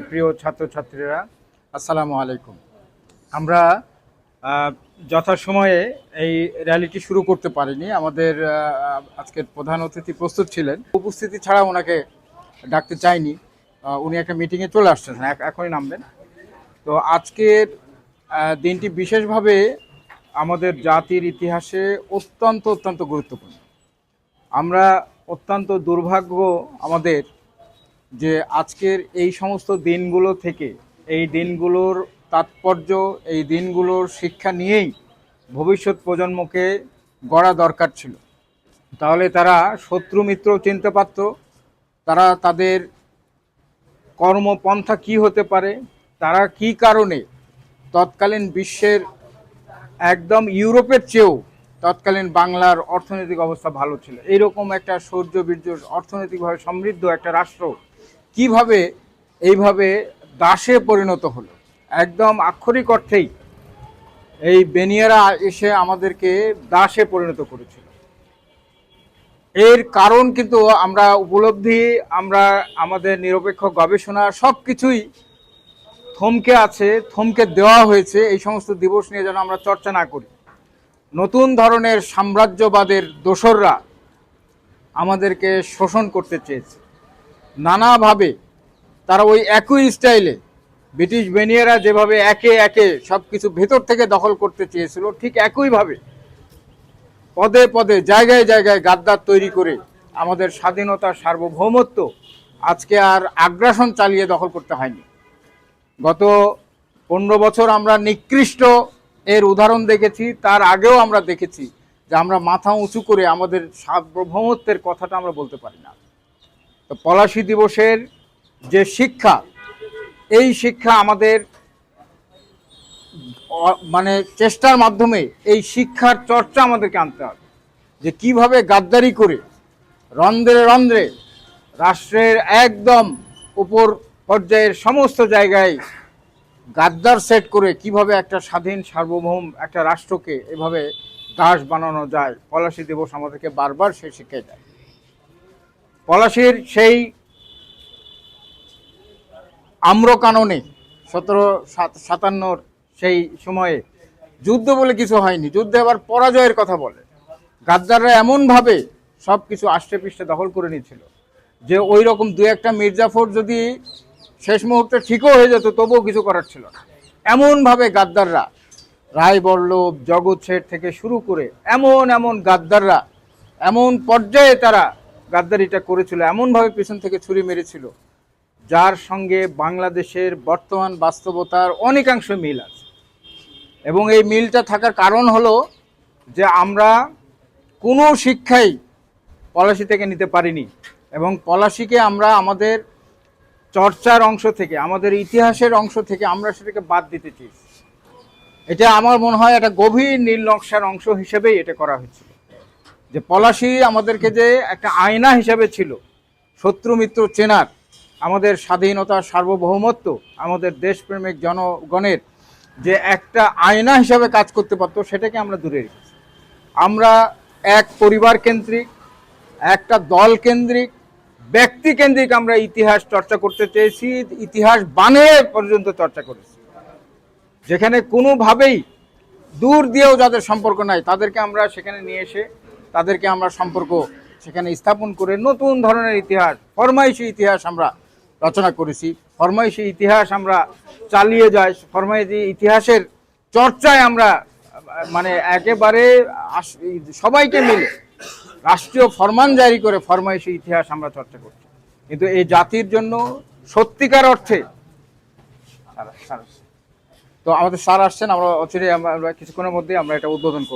প্রিয় ছাত্রছাত্রীরা, আসসালামু আলাইকুম। আমরা যথাসময়ে এই র্যালিটি শুরু করতে পারিনি। আমাদের আজকের প্রধান অতিথি প্রস্তুত ছিলেন। উপস্থিতি ছাড়া ওনাকে ডাকতে চাইনি। উনি একটা মিটিংয়ে চলে আসছেন, এখ- এখনই নামবেন। তো আজকের দিনটি বিশেষভাবে আমাদের জাতির ইতিহাসে অত্যন্ত অত্যন্ত গুরুত্বপূর্ণ। আমরা অত্যন্ত দুর্ভাগ্য আমাদের যে আজকের এই সমস্ত দিনগুলো থেকে, এই দিনগুলোর তাৎপর্য, এই দিনগুলোর শিক্ষা নিয়েই ভবিষ্যৎ প্রজন্মকে গড়া দরকার ছিল। তাহলে তারা শত্রু মিত্র চিনতে পারত, তারা তাদের কর্মপন্থা কি হতে পারে, তারা কি কারণে তৎকালীন বিশ্বের একদম ইউরোপের চেয়েও তৎকালীন বাংলার অর্থনৈতিক অবস্থা ভালো ছিল? এইরকম একটা সৌর্য বীর্য অর্থনৈতিকভাবে সমৃদ্ধ একটা রাষ্ট্র কীভাবে এইভাবে দাসে পরিণত হলো? একদম আক্ষরিক অর্থেই এই বেনিয়ারা এসে আমাদেরকে দাসে পরিণত করেছিল। এর কারণ কিন্তু আমরা উপলব্ধি, আমরা আমাদের নিরপেক্ষ গবেষণা সব কিছুই থমকে আছে, থমকে দেওয়া হয়েছে। এই সমস্ত দিবস নিয়ে যেন আমরা চর্চা না করি। নতুন ধরনের সাম্রাজ্যবাদের দোসররা আমাদেরকে শোষণ করতে চেয়েছে। নানাভাবে তারা ওই একই স্টাইলে ব্রিটিশ বেনিয়ারা যেভাবে একে একে সব কিছু ভেতর থেকে দখল করতে চেয়েছিল, ঠিক একইভাবে পদে পদে, জায়গায় জায়গায় গাদ্দার তৈরি করে আমাদের স্বাধীনতার সার্বভৌমত্ব আজকে আর আগ্রাসন চালিয়ে দখল করতে হয়নি। গত পনেরো বছর আমরা নিকৃষ্ট এর উদাহরণ দেখেছি, তার আগেও আমরা দেখেছি যে আমরা মাথা উঁচু করে আমাদের সার্বভৌমত্বের কথাটা আমরা বলতে পারি না। তো পলাশী দিবসের যে শিক্ষা, এই শিক্ষা আমাদের মানে চেষ্টার মাধ্যমে এই শিক্ষার চর্চা আমাদেরকে আনতে হবে। যে কীভাবে গাদ্দারি করে রন্ধ্রে রন্ধ্রে রাষ্ট্রের একদম উপর পর্যায়ের সমস্ত জায়গায় গাদ্দার সেট করে কীভাবে একটা স্বাধীন, সার্বভৌম একটা রাষ্ট্রকে এভাবে দাস বানানো যায়, পলাশী দিবস আমাদেরকে বারবার সে শিক্ষায় দেয়। পলাশীর সেই আম্রকাননে সতেরো সাতান্নর সেই সময়ে যুদ্ধ বলে কিছু হয়নি। যুদ্ধে আবার পরাজয়ের কথা বলে। গাদ্দাররা এমনভাবে সব কিছু আষ্টে পৃষ্ঠে দখল করে নিয়েছিল যে ওই রকম দু একটা মির্জাফর যদি শেষ মুহূর্তে ঠিকও হয়ে যেত, তবুও কিছু করার ছিল না। এমনভাবে গাদ্দাররা রায় বল্লভ, জগৎ থেকে শুরু করে এমন এমন গাদ্দাররা, এমন পর্যায়ে তারা গাদ্দারিটা করেছিল, এমনভাবে পেছন থেকে ছুরি মেরেছিল, যার সঙ্গে বাংলাদেশের বর্তমান বাস্তবতার অনেকাংশ মিল আছে। এবং এই মিলটা থাকার কারণ হলো যে আমরা কোনো শিক্ষাই পলাশি থেকে নিতে পারিনি এবং পলাশিকে আমরা আমাদের চর্চার অংশ থেকে, আমাদের ইতিহাসের অংশ থেকে আমরা সেটাকে বাদ দিতে চেয়েছি। এটা আমার মনে হয় একটা গভীর নীল নকশার অংশ হিসেবেই এটা করা হয়েছিল যে পলাশি আমাদেরকে যে একটা আয়না হিসেবে ছিল, শত্রু মিত্র চেনার, আমাদের স্বাধীনতা সার্বভৌমত্ব, আমাদের দেশপ্রেমিক জনগণের যে একটা আয়না হিসাবে কাজ করতে পারতো, সেটাকে আমরা দূরে রেখেছি। আমরা এক পরিবার কেন্দ্রিক, একটা দল কেন্দ্রিক, ব্যক্তি কেন্দ্রিক আমরা ইতিহাস চর্চা করতে চেয়েছি, ইতিহাস বানে পর্যন্ত চর্চা করেছি। যেখানে কোনোভাবেই দূর দিয়েও যাদের সম্পর্ক নাই, তাদেরকে আমরা সেখানে নিয়ে এসে তাদেরকে আমরা সম্পর্ক সেখানে স্থাপন করে নতুন ধরনের ইতিহাস, ফরমাইশি ইতিহাস আমরা রচনা করেছি। ফরমাইশি ইতিহাস আমরা চালিয়ে যাই, ফরমাইশি ইতিহাসের চর্চায় আমরা মানে একেবারে সবাইকে মিলে রাষ্ট্রীয় ফরমান জারি করে ফরমাইশি ইতিহাস আমরা চর্চা করছি। কিন্তু এই জাতির জন্য সত্যিকার অর্থে তো আমাদের স্যার আসছেন, আমরা অচিরে আমরা কিছুক্ষণের মধ্যে আমরা এটা উদ্বোধন করব।